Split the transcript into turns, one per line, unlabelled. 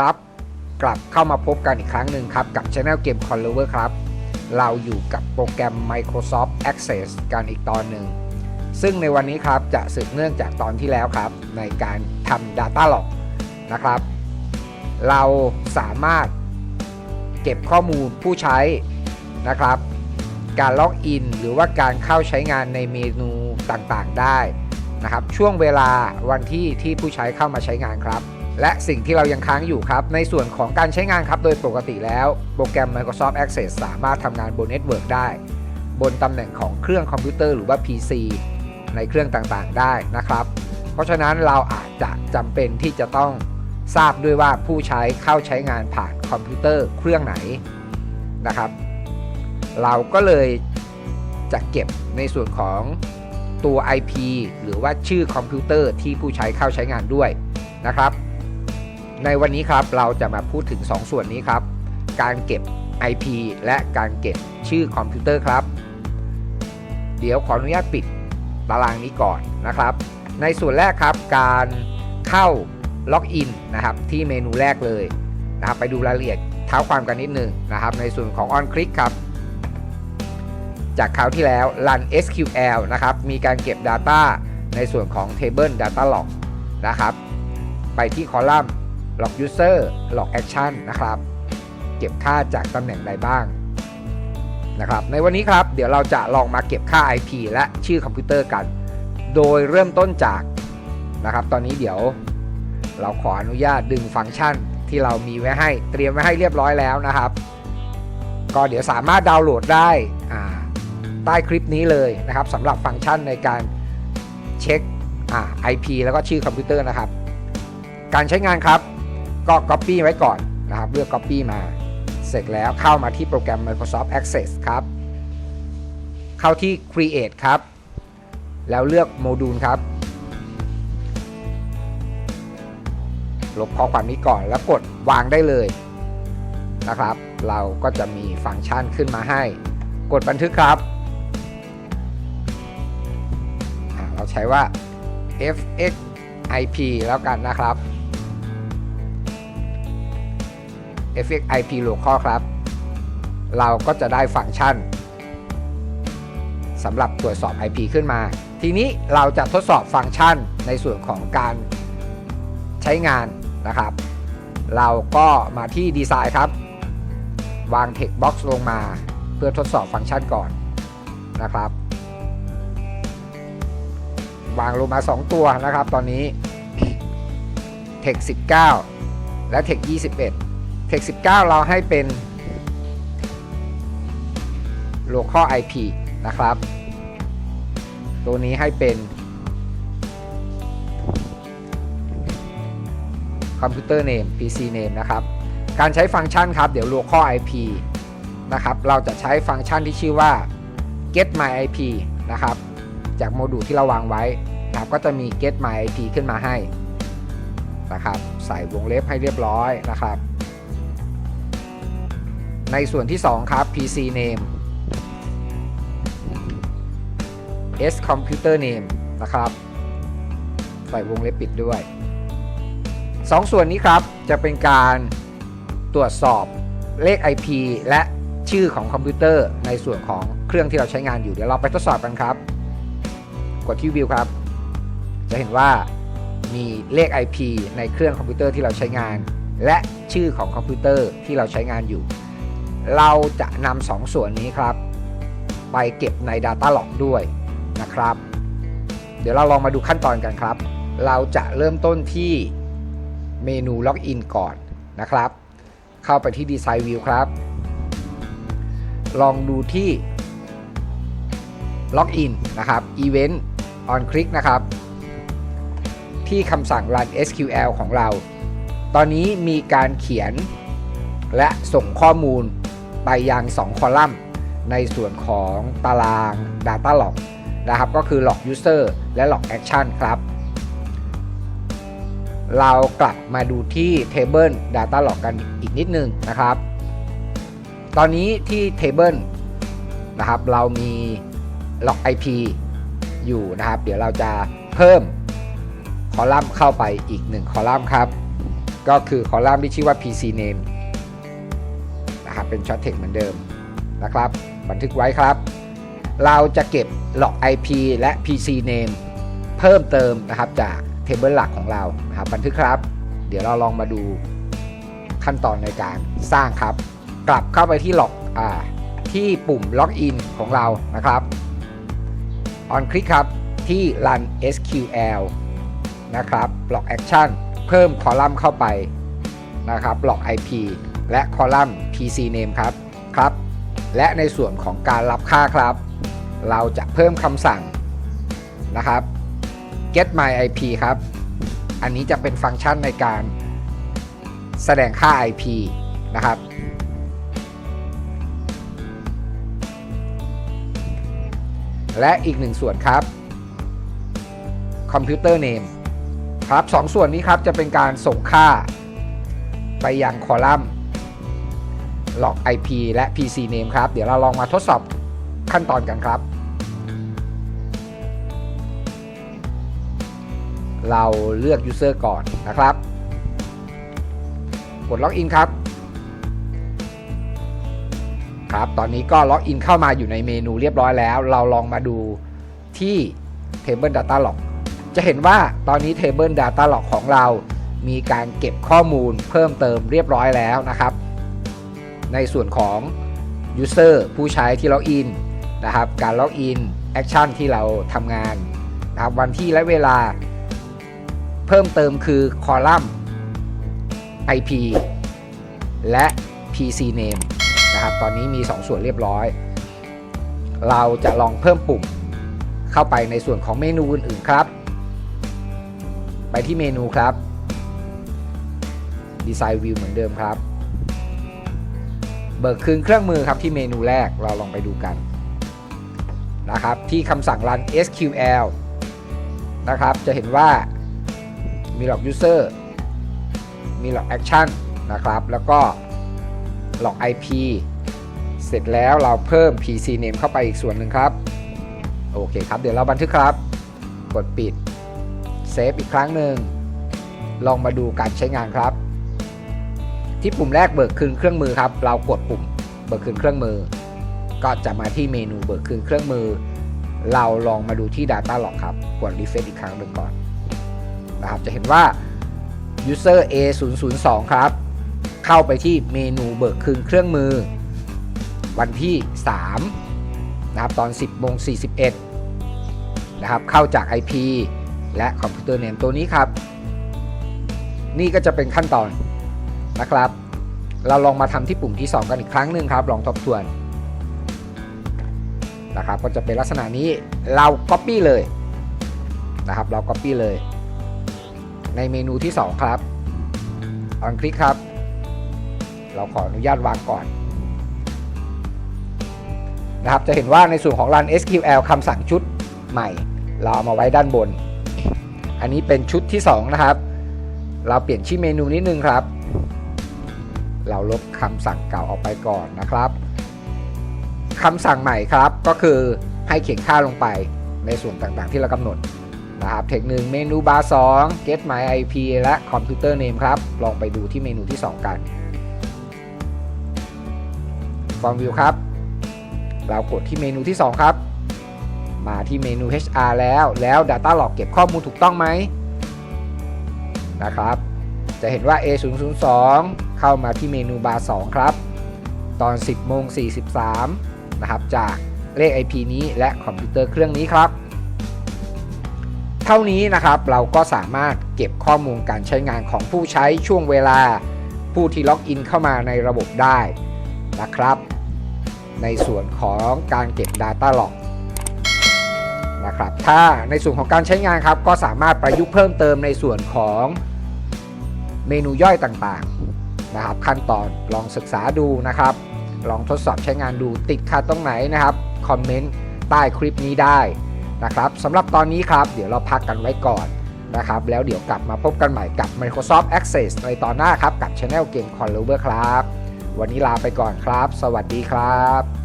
ครับ กลับเข้ามาพบกันอีกครั้งหนึ่งครับ กับ Channel Game c o n l o v e r ครับ เราอยู่กับโปรแกรม Microsoft Access กันอีกตอนหนึ่ง ซึ่งในวันนี้ครับจะสืบเนื่องจากตอนที่แล้วครับ ในการทำ Data Log นะครับ เราสามารถเก็บข้อมูลผู้ใช้นะครับ การล็อกอินหรือว่าการเข้าใช้งานในเมนูต่างๆได้นะครับ ช่วงเวลาวันที่ที่ผู้ใช้เข้ามาใช้งานครับ และสิ่งที่เรายังค้างอยู่ครับ ในส่วนของการใช้งานครับ โดยปกติแล้ว โปรแกรม Microsoft Access สามารถทำงานบนเน็ตเวิร์กได้ บนตำแหน่งของเครื่องคอมพิวเตอร์หรือว่า PC ในเครื่องต่างๆ ได้นะครับ เพราะฉะนั้นเราอาจจะจำเป็นที่จะต้องทราบด้วยว่าผู้ใช้เข้าใช้งานผ่านคอมพิวเตอร์เครื่องไหนนะครับ เราก็เลยจะเก็บในส่วนของตัว IP หรือว่าชื่อคอมพิวเตอร์ที่ผู้ใช้เข้าใช้งานด้วยนะครับ ในวันนี้ครับเราจะมาพูดถึง 2 ส่วนนี้ครับ การเก็บ IP และการเก็บชื่อคอมพิวเตอร์ครับ เดี๋ยวขออนุญาตปิดตารางนี้ก่อนนะครับ ในส่วนแรกครับการเข้าล็อกอินนะครับที่เมนูแรกเลยนะครับไปดูรายละเอียดเท้าความกันนิดหนึ่งนะครับ ในส่วนของ on click ครับ จากคราวที่แล้ว run SQL นะครับ มีการเก็บ Data ในส่วนของ Table Data Log นะครับ ไปที่คอลัมน์ log user log action นะครับ เก็บค่าจากตำแหน่งใดบ้างนะครับในวันนี้ครับเดี๋ยวเราจะลองมาเก็บค่า IP และชื่อคอมพิวเตอร์กัน โดยเริ่มต้นจากนะครับ ตอนนี้เดี๋ยวเราขออนุญาตดึงฟังก์ชันที่เรามีไว้ให้เตรียมไว้ให้เรียบร้อยแล้วนะครับ ก็เดี๋ยวสามารถดาวน์โหลดได้ใต้คลิปนี้เลยนะครับสำหรับฟังก์ชันในการเช็คอ่า IP แล้วก็ชื่อคอมพิวเตอร์นะครับ การใช้งานครับ ก็ Copy ไว้ก่อนนะครับ เลือก Copy มา เสร็จแล้วเข้ามาที่โปรแกรม Microsoft Access ครับ เข้าที่ Create ครับ แล้วเลือกโมดูลครับ ลบข้อความนี้ก่อนแล้วกดวางได้เลยนะครับ เราก็จะมีฟังก์ชันขึ้นมาให้ กดบันทึกครับ เราใช้ว่า fxip แล้วกันนะครับ fxip local ครับ เราก็จะได้ฟังก์ชันสำหรับตรวจสอบ IP ขึ้นมา ทีนี้เราจะทดสอบฟังก์ชันในส่วนของการใช้งานนะครับ เราก็มาที่ดีไซน์ครับ วาง text box ลงมาเพื่อทดสอบฟังก์ชันก่อนนะครับ วางลงมา 2 ตัวนะครับตอนนี้ text 19 และ text 21 text 19 เราให้เป็น local IP นะครับ ตัวนี้ให้เป็นคอมพิวเตอร์ name PC name นะครับ การใช้ฟังก์ชันครับ เดี๋ยว local IP นะครับ เราจะใช้ฟังก์ชันที่ชื่อว่า get my IP นะครับ จากโมดูลที่เราวางไว้นะครับก็จะมี get my IP ขึ้นมาให้นะครับ ใส่วงเล็บให้เรียบร้อยนะครับ ในส่วนที่ 2 ครับ PC name S computer name นะครับใส่วงเล็บปิดด้วยสองส่วนนี้ครับจะเป็นการตรวจสอบเลข IP และชื่อของคอมพิวเตอร์ในส่วนของเครื่องที่เราใช้งานอยู่เดี๋ยวเราไปทดสอบกันครับ กดที่วิวครับ จะเห็นว่ามีเลข IP ในเครื่องคอมพิวเตอร์ที่เราใช้งาน และชื่อของคอมพิวเตอร์ที่เราใช้งานอยู่ เราจะนำสองส่วนนี้ครับ ไปเก็บใน Data Log ด้วยนะครับ เดี๋ยวเราลองมาดูขั้นตอนกันครับ เราจะเริ่มต้นที่เมนูล็อกอินก่อนนะครับ เข้าไปที่ Design View ครับ ลองดูที่ล็อกอินนะครับ Event on click นะครับ ที่คำสั่ง run SQL ของเรา ตอนนี้มีการเขียนและส่งข้อมูล ไปยัง 2 คอลัมน์ ในส่วนของตาราง Data Log นะครับ ก็คือ Log User และ Log Action ครับ เรากลับมาดูที่ Table Data Log กันอีกนิดนึงนะครับ ตอนนี้ที่ Table นะครับ เรามี Log IP อยู่นะครับ เดี๋ยวเราจะเพิ่มคอลัมน์เข้าไปอีก 1 คอลัมน์ครับ ก็คือคอลัมน์ที่ชื่อว่า PC name นะครับเป็นช็อตเทคเหมือนเดิมนะครับ บันทึกไว้ครับ เราจะเก็บหลอก IP และ PC name เพิ่มเติมนะครับจากเทเบิลหลักของเรานะครับบันทึกครับ เดี๋ยวเราลองมาดูขั้นตอนในการสร้างครับ กลับเข้าไปที่หลอกอ่าที่ปุ่มล็อกอินของเรานะครับ on คลิกครับที่ run SQL นะครับ block action เพิ่มคอลัมน์เข้าไปนะครับ block IP และคอลัมน์ PC name ครับครับ และในส่วนของการรับค่าครับ เราจะเพิ่มคำสั่งนะครับ get my IP ครับ อันนี้จะเป็นฟังก์ชันในการแสดงค่า IP นะครับ และอีกหนึ่งส่วนครับคอมพิวเตอร์เนมครับสองส่วนนี้ครับจะเป็นการส่งค่าไปยังคอลัมน์ หลอก IP และ PC name ครับ เดี๋ยวเราลองมาทดสอบขั้นตอนกันครับ เราเลือก User ก่อนนะครับ กดล็อกอินครับ ครับ ตอนนี้ก็ล็อกอินเข้ามาอยู่ในเมนูเรียบร้อยแล้ว เราลองมาดูที่ Table Data Log จะเห็นว่าตอนนี้ Table Data Log ของเรามีการเก็บข้อมูลเพิ่มเติมเรียบร้อยแล้วนะครับ ในส่วนของ User ผู้ใช้ที่ล็อกอินนะครับ การล็อกอินแอคชั่นที่เราทำงานนะครับวันที่และเวลา เพิ่มเติมคือคอลัมน์ IP และ PC name นะครับ ตอนนี้มี 2 ส่วนเรียบร้อย เราจะลองเพิ่มปุ่มเข้าไปในส่วนของเมนูอื่นๆครับ ไปที่เมนูครับ Design View เหมือนเดิมครับ เบิกคืนเครื่องมือครับที่เมนูแรกเราลองไปดูกันนะครับที่คำสั่ง run SQL นะครับจะเห็นว่ามีหลอก user มีหลอก action นะครับแล้วก็หลอก IP เสร็จแล้วเราเพิ่ม PC name เข้าไปอีกส่วนหนึ่งครับ โอเคครับ เดี๋ยวเราบันทึกครับ กดปิด เซฟอีกครั้งหนึ่ง ลองมาดูการใช้งานครับ ที่ปุ่มแรกเบิกคืนเครื่องมือครับ เรากดปุ่มเบิกคืนเครื่องมือ ก็จะมาที่เมนูเบิกคืนเครื่องมือ เราลองมาดูที่ Data Log ครับ กด refresh อีกครั้งหนึ่งก่อนนะครับจะเห็นว่า user A 0 0 2ครับ เข้าไปที่เมนูเบิกคืนเครื่องมือ วันที่3นะครับตอน 10โมง41นะครับเข้าจาก IP และคอมพิวเตอร์เนมตัวนี้ครับ นี่ก็จะเป็นขั้นตอน นะครับ เราลองมาทำที่ปุ่มที่ 2 กันอีกครั้งหนึ่งครับ ลองทบทวนนะครับ ก็จะเป็นลักษณะนี้เรา Copy เลยนะครับ เรา Copy เลย ในเมนูที่ 2 ครับออนคลิกครับ เราขออนุญาตวางก่อนนะครับ จะเห็นว่าในส่วนของ Run SQL คำสั่งชุดใหม่ เราเอามาไว้ด้านบน อันนี้เป็นชุดที่ 2 นะครับ เราเปลี่ยนชื่อเมนูนิดนึงครับ เราลบคำสั่งเก่าออกไปก่อนนะครับคำสั่งใหม่ครับก็คือให้เขียนค่าลงไปในส่วนต่างๆที่เรากำหนดนะครับเทคหนึ่งเมนูบาร์2 get my IP และคอมพิวเตอร์เนมครับ ลองไปดูที่เมนูที่ 2 กัน Form View ครับ เรากดที่เมนูที่ 2 ครับ มาที่เมนู HR แล้วแล้ว Data Log เก็บข้อมูลถูกต้องไหมนะครับ จะเห็นว่า A002 เข้ามาที่เมนูบาร์ 2 ครับ ตอน 10โมง43 นะครับ จากเลข IP นี้และคอมพิวเตอร์เครื่องนี้ครับ เท่านี้นะครับเราก็สามารถเก็บข้อมูลการใช้งานของผู้ใช้ช่วงเวลา ผู้ที่ล็อกอินเข้ามาในระบบได้นะครับ ในส่วนของการเก็บ Data Log นะครับ ถ้าในส่วนของการใช้งานครับ ก็สามารถประยุกต์เพิ่มเติมในส่วนของ เมนูย่อยต่างๆนะครับ ขั้นตอนลองศึกษาดูนะครับ ลองทดสอบใช้งานดูติดขัดตรงไหนนะครับคอมเมนต์ใต้คลิปนี้ได้นะครับสำหรับตอนนี้ครับ เดี๋ยวเราพักกันไว้ก่อนนะครับ แล้วเดี๋ยวกลับมาพบกันใหม่กับ Microsoft Access ในตอนหน้าครับ กับ Channel Game c o n l o v e r ครับ วันนี้ลาไปก่อนครับ สวัสดีครับ